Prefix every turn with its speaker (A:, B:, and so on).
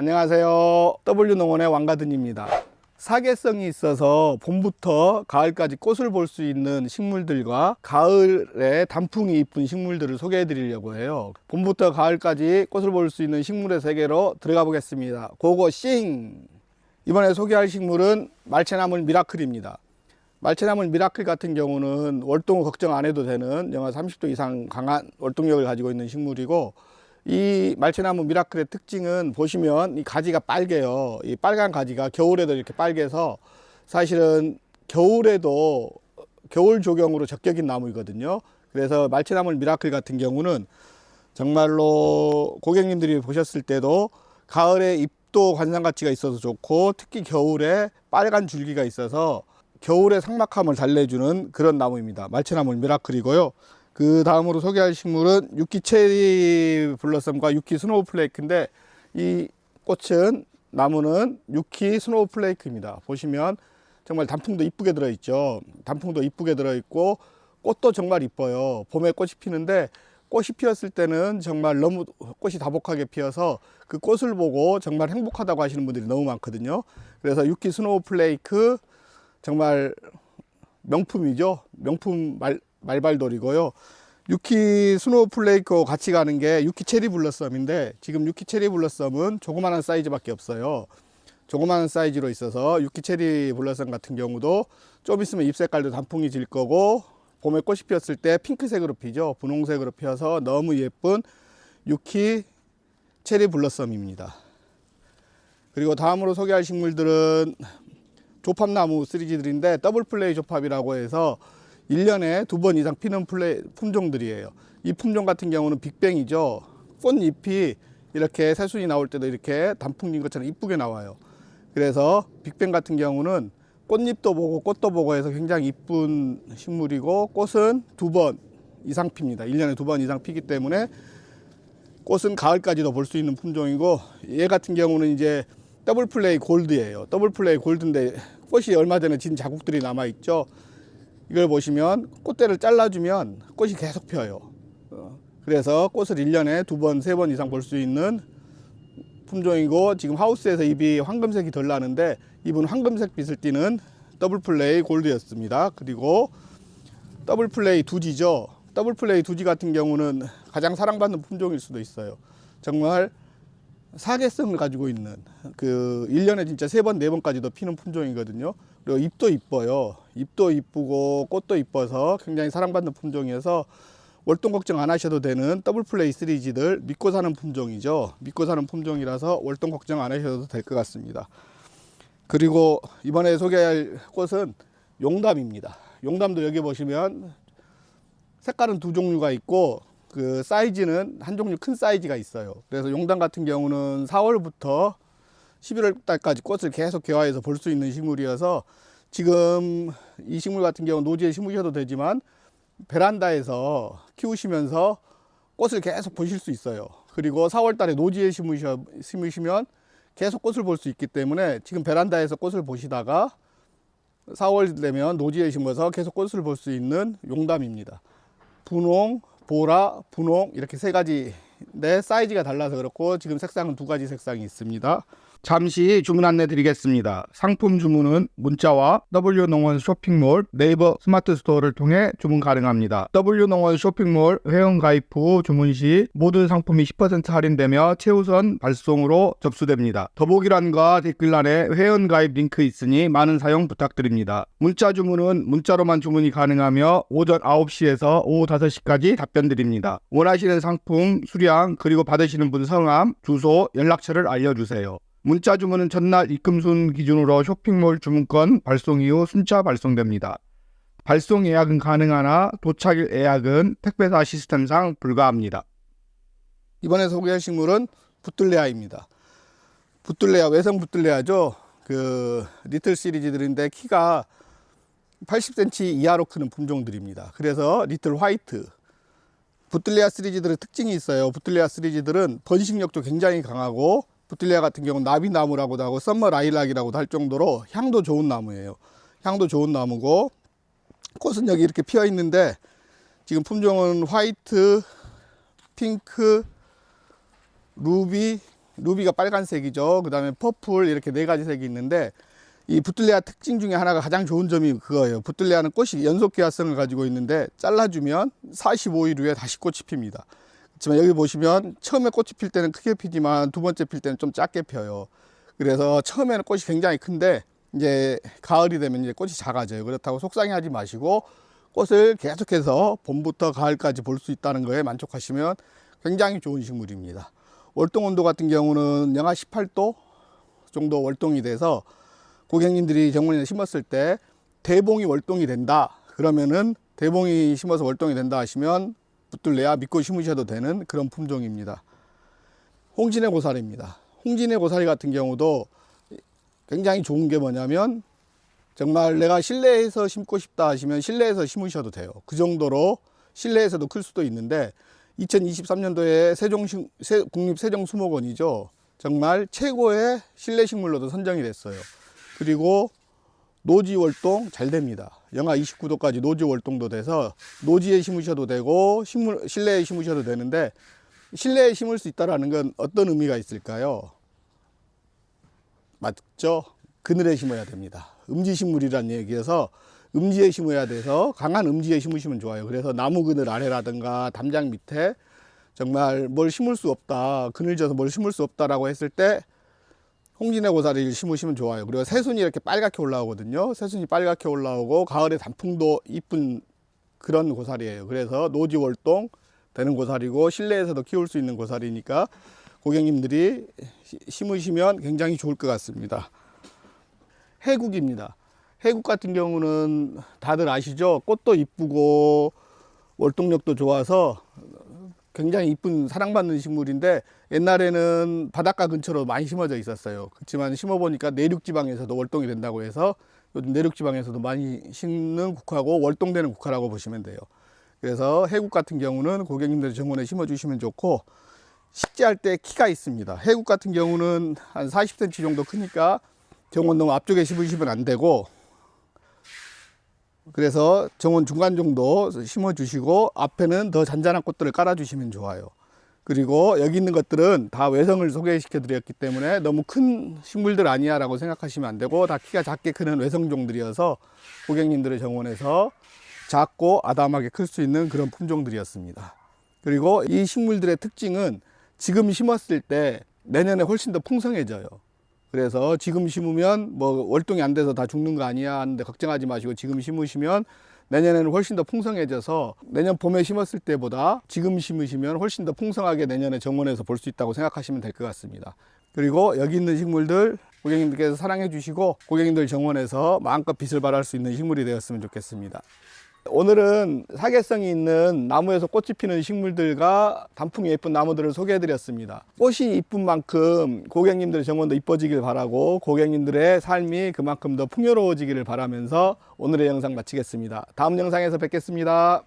A: 안녕하세요. W농원의 왕가든입니다. 사계성이 있어서 봄부터 가을까지 꽃을 볼 수 있는 식물들과 가을에 단풍이 이쁜 식물들을 소개해 드리려고 해요. 봄부터 가을까지 꽃을 볼 수 있는 식물의 세계로 들어가 보겠습니다. 고고싱! 이번에 소개할 식물은 말채나물 미라클입니다. 말채나물 미라클 같은 경우는 월동을 걱정 안 해도 되는 영하 30도 이상 강한 월동력을 가지고 있는 식물이고 이 말채나무 미라클의 특징은 보시면 이 가지가 빨개요. 이 빨간 가지가 겨울에도 이렇게 빨개서 사실은 겨울에도 겨울 조경으로 적격인 나무이거든요. 그래서 말채나물 미라클 같은 경우는 정말로 고객님들이 보셨을 때도 가을에 잎도 관상 가치가 있어서 좋고 특히 겨울에 빨간 줄기가 있어서 겨울의 상막함을 달래주는 그런 나무입니다. 말채나물 미라클이고요. 그 다음으로 소개할 식물은 유키 체리 블러썸과 유키 스노우 플레이크인데 이 꽃은 나무는 유키 스노우 플레이크입니다. 보시면 정말 단풍도 이쁘게 들어있죠. 단풍도 이쁘게 들어있고 꽃도 정말 이뻐요. 봄에 꽃이 피는데 꽃이 피었을 때는 정말 너무 꽃이 다복하게 피어서 그 꽃을 보고 정말 행복하다고 하시는 분들이 너무 많거든요. 그래서 유키 스노우 플레이크 정말 명품이죠. 명품 말, 말발돌이고요. 유키 스노우 플레이크와 같이 가는 게 유키 체리 블러썸인데 지금 유키 체리 블러썸은 조그마한 사이즈밖에 없어요. 조그마한 사이즈로 있어서 유키 체리 블러썸 같은 경우도 좀 있으면 잎 색깔도 단풍이 질 거고 봄에 꽃이 피었을 때 핑크색으로 피죠. 분홍색으로 피어서 너무 예쁜 유키 체리 블러썸입니다. 그리고 다음으로 소개할 식물들은 조팝나무 시리즈들인데 더블 플레이 조팝이라고 해서 1년에 두 번 이상 피는 플레이, 품종들이에요. 이 품종 같은 경우는 빅뱅이죠. 꽃잎이 이렇게 새순이 나올 때도 이렇게 단풍진 것처럼 이쁘게 나와요. 그래서 빅뱅 같은 경우는 꽃잎도 보고 꽃도 보고 해서 굉장히 이쁜 식물이고 꽃은 두 번 이상 핍니다. 1년에 두 번 이상 피기 때문에 꽃은 가을까지도 볼 수 있는 품종이고 얘 같은 경우는 이제 더블 플레이 골드예요. 더블 플레이 골드인데 꽃이 얼마 전에 진 자국들이 남아 있죠. 이걸 보시면 꽃대를 잘라주면 꽃이 계속 펴요. 어, 그래서 꽃을 1년에 두 번, 세 번 이상 볼 수 있는 품종이고 지금 하우스에서 잎이 황금색이 덜 나는데 잎은 황금색 빛을 띠는 더블 플레이 골드였습니다. 그리고 더블 플레이 두지죠. 더블 플레이 두지 같은 경우는 가장 사랑받는 품종일 수도 있어요. 정말 사계성을 가지고 있는 그 1년에 진짜 세 번, 네 번까지도 피는 품종이거든요. 그리고 잎도 이뻐요. 잎도 이쁘고 꽃도 이뻐서 굉장히 사랑받는 품종이어서 월동 걱정 안 하셔도 되는 더블 플레이 시리즈들 믿고 사는 품종이죠. 믿고 사는 품종이라서 월동 걱정 안 하셔도 될 것 같습니다. 그리고 이번에 소개할 꽃은 용담입니다. 용담도 여기 보시면 색깔은 두 종류가 있고 그 사이즈는 한 종류 큰 사이즈가 있어요. 그래서 용담 같은 경우는 4월부터 11월 달까지 꽃을 계속 개화해서 볼 수 있는 식물이어서 지금 이 식물 같은 경우 노지에 심으셔도 되지만 베란다에서 키우시면서 꽃을 계속 보실 수 있어요. 그리고 4월 달에 노지에 심으셔, 심으시면 계속 꽃을 볼 수 있기 때문에 지금 베란다에서 꽃을 보시다가 4월 되면 노지에 심어서 계속 꽃을 볼 수 있는 용담입니다. 분홍, 보라, 분홍 이렇게 세 가지 내 사이즈가 달라서 그렇고 지금 색상은 두 가지 색상이 있습니다. 잠시 주문 안내 드리겠습니다. 상품 주문은 문자와 W농원 쇼핑몰 네이버 스마트 스토어를 통해 주문 가능합니다. W농원 쇼핑몰 회원 가입 후 주문 시 모든 상품이 10% 할인되며 최우선 발송으로 접수됩니다. 더보기란과 댓글란에 회원 가입 링크 있으니 많은 사용 부탁드립니다. 문자 주문은 문자로만 주문이 가능하며 오전 9시에서 오후 5시까지 답변 드립니다. 원하시는 상품, 수량, 그리고 받으시는 분 성함, 주소, 연락처를 알려주세요. 문자 주문은 전날 입금순 기준으로 쇼핑몰 주문권 발송 이후 순차 발송됩니다. 발송 예약은 가능하나 도착일 예약은 택배사 시스템상 불가합니다. 이번에 소개할 식물은 부틀레아입니다. 부틀레아 외성 부틀레아죠. 그 리틀 시리즈들인데 키가 80cm 이하로 크는 품종들입니다. 그래서 리틀 화이트 부틀레아 시리즈들의 특징이 있어요. 부틀레아 시리즈들은 번식력도 굉장히 강하고 부틀레아 같은 경우는 나비나무라고도 하고 썸머 라일락이라고도 할 정도로 향도 좋은 나무예요. 향도 좋은 나무고 꽃은 여기 이렇게 피어 있는데 지금 품종은 화이트, 핑크, 루비, 루비가 빨간색이죠. 그 다음에 퍼플 이렇게 네 가지 색이 있는데 이 부틀레아 특징 중에 하나가 가장 좋은 점이 그거예요. 부틀레아는 꽃이 연속 기화성을 가지고 있는데 잘라주면 45일 후에 다시 꽃이 핍니다. 그렇지만 여기 보시면 처음에 꽃이 필 때는 크게 피지만 두 번째 필 때는 좀 작게 펴요. 그래서 처음에는 꽃이 굉장히 큰데 이제 가을이 되면 이제 꽃이 작아져요. 그렇다고 속상해하지 마시고 꽃을 계속해서 봄부터 가을까지 볼 수 있다는 거에 만족하시면 굉장히 좋은 식물입니다. 월동 온도 같은 경우는 영하 18도 정도 월동이 돼서 고객님들이 정문에 심었을 때 대봉이 월동이 된다 그러면은 대봉이 심어서 월동이 된다 하시면 붙들래야 믿고 심으셔도 되는 그런 품종입니다. 홍진의 고사리입니다. 홍진의 고사리 같은 경우도 굉장히 좋은 게 뭐냐면 정말 내가 실내에서 심고 싶다 하시면 실내에서 심으셔도 돼요. 그 정도로 실내에서도 클 수도 있는데 2023년도에 세종 세- 국립 세종 수목원이죠. 정말 최고의 실내 식물로도 선정이 됐어요. 그리고 노지 월동 잘 됩니다. 영하 29도까지 노지 월동도 돼서 노지에 심으셔도 되고 식물 실내에 심으셔도 되는데 실내에 심을 수 있다라는 건 어떤 의미가 있을까요? 맞죠? 그늘에 심어야 됩니다. 음지식물이란 얘기여서 음지에 심어야 돼서 강한 음지에 심으시면 좋아요. 그래서 나무 그늘 아래라든가 담장 밑에 정말 뭘 심을 수 없다, 그늘져서 뭘 심을 수 없다라고 했을 때 홍진의 고사리를 심으시면 좋아요. 그리고 새순이 이렇게 빨갛게 올라오거든요. 새순이 빨갛게 올라오고 가을에 단풍도 이쁜 그런 고사리예요. 그래서 노지 월동 되는 고사리고 실내에서도 키울 수 있는 고사리니까 고객님들이 시- 심으시면 굉장히 좋을 것 같습니다. 해국입니다. 해국 같은 경우는 다들 아시죠? 꽃도 이쁘고 월동력도 좋아서 굉장히 이쁜 사랑받는 식물인데 옛날에는 바닷가 근처로 많이 심어져 있었어요. 그렇지만 심어보니까 내륙 지방에서도 월동이 된다고 해서 요즘 내륙 지방에서도 많이 심는 국화고 월동되는 국화라고 보시면 돼요. 그래서 해국 같은 경우는 고객님들 정원에 심어주시면 좋고 식재할 때 키가 있습니다. 해국 같은 경우는 한 40cm 정도 크니까 정원 너무 앞쪽에 심으시면 안 되고 그래서 정원 중간 정도 심어 주시고 앞에는 더 잔잔한 꽃들을 깔아 주시면 좋아요. 그리고 여기 있는 것들은 다 외성을 소개시켜 드렸기 때문에 너무 큰 식물들 아니야 라고 생각하시면 안 되고 다 키가 작게 크는 외성종들이어서 고객님들의 정원에서 작고 아담하게 클 수 있는 그런 품종들이었습니다. 그리고 이 식물들의 특징은 지금 심었을 때 내년에 훨씬 더 풍성해져요. 그래서 지금 심으면 뭐 월동이 안 돼서 다 죽는 거 아니야 하는데 걱정하지 마시고 지금 심으시면 내년에는 훨씬 더 풍성해져서 내년 봄에 심었을 때보다 지금 심으시면 훨씬 더 풍성하게 내년에 정원에서 볼 수 있다고 생각하시면 될 것 같습니다. 그리고 여기 있는 식물들 고객님들께서 사랑해 주시고 고객님들 정원에서 마음껏 빛을 발할 수 있는 식물이 되었으면 좋겠습니다. 오늘은 사계성이 있는 나무에서 꽃이 피는 식물들과 단풍이 예쁜 나무들을 소개해 드렸습니다. 꽃이 이쁜 만큼 고객님들의 정원도 이뻐지길 바라고 고객님들의 삶이 그만큼 더 풍요로워지기를 바라면서 오늘의 영상 마치겠습니다. 다음 영상에서 뵙겠습니다.